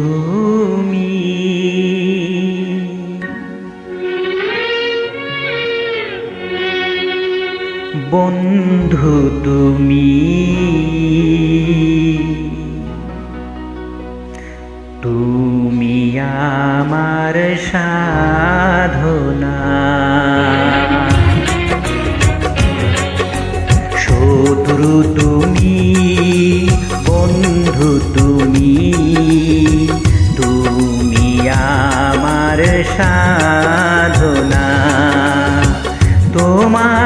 তুমি। বন্ধু তুমি। তুমি আমার সাধনা। শত্রু তুমি।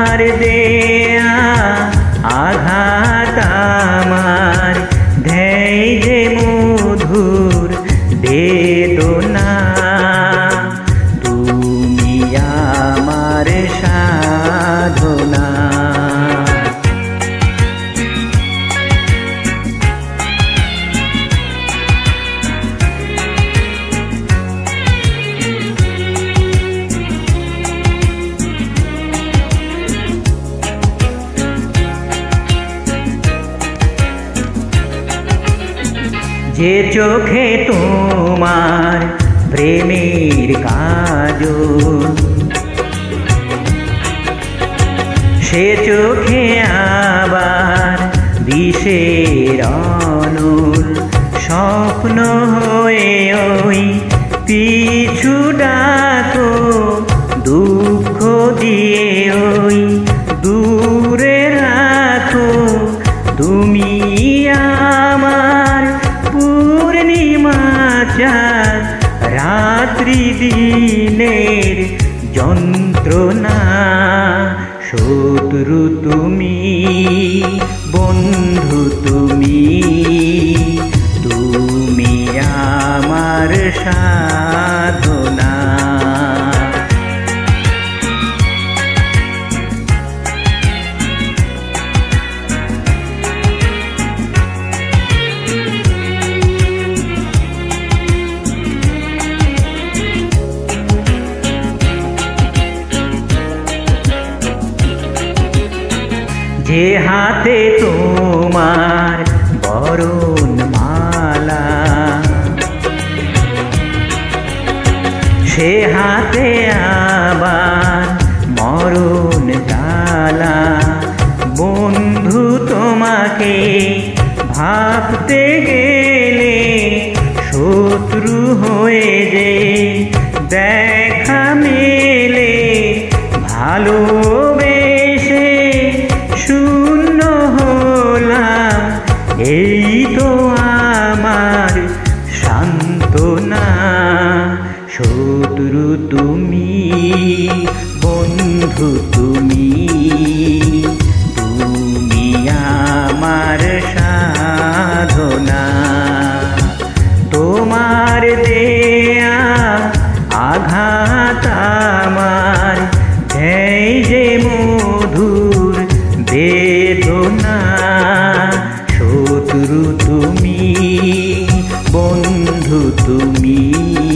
তোমার দেয়া আঘাত আমার। যে মধুর বেদনা তুমি আমার সাধনা। যে চোখে তোমার প্রেমের কাজ সে চোখে আবার বিষের অনুল স্বপ্ন হয়ে ওই পিছু ডাকো চাঁদ রাত্রি দিনের যন্ত্রণা শত্রু তুমি বন্ধু তুমি। যে হাতে তোমার বরণ মালা, সে হাতে আবার মরণ তালা। বন্ধু, তোমাকে ভাবতে গেলে শত্রু হয়ে যে দেখা মেলে ভালোবেসে এই তো আমার সান্ত্বনা। শত্রু তুমি বন্ধু তুমি তুমি আমার সাধনা। তোমার দেয়া তুমি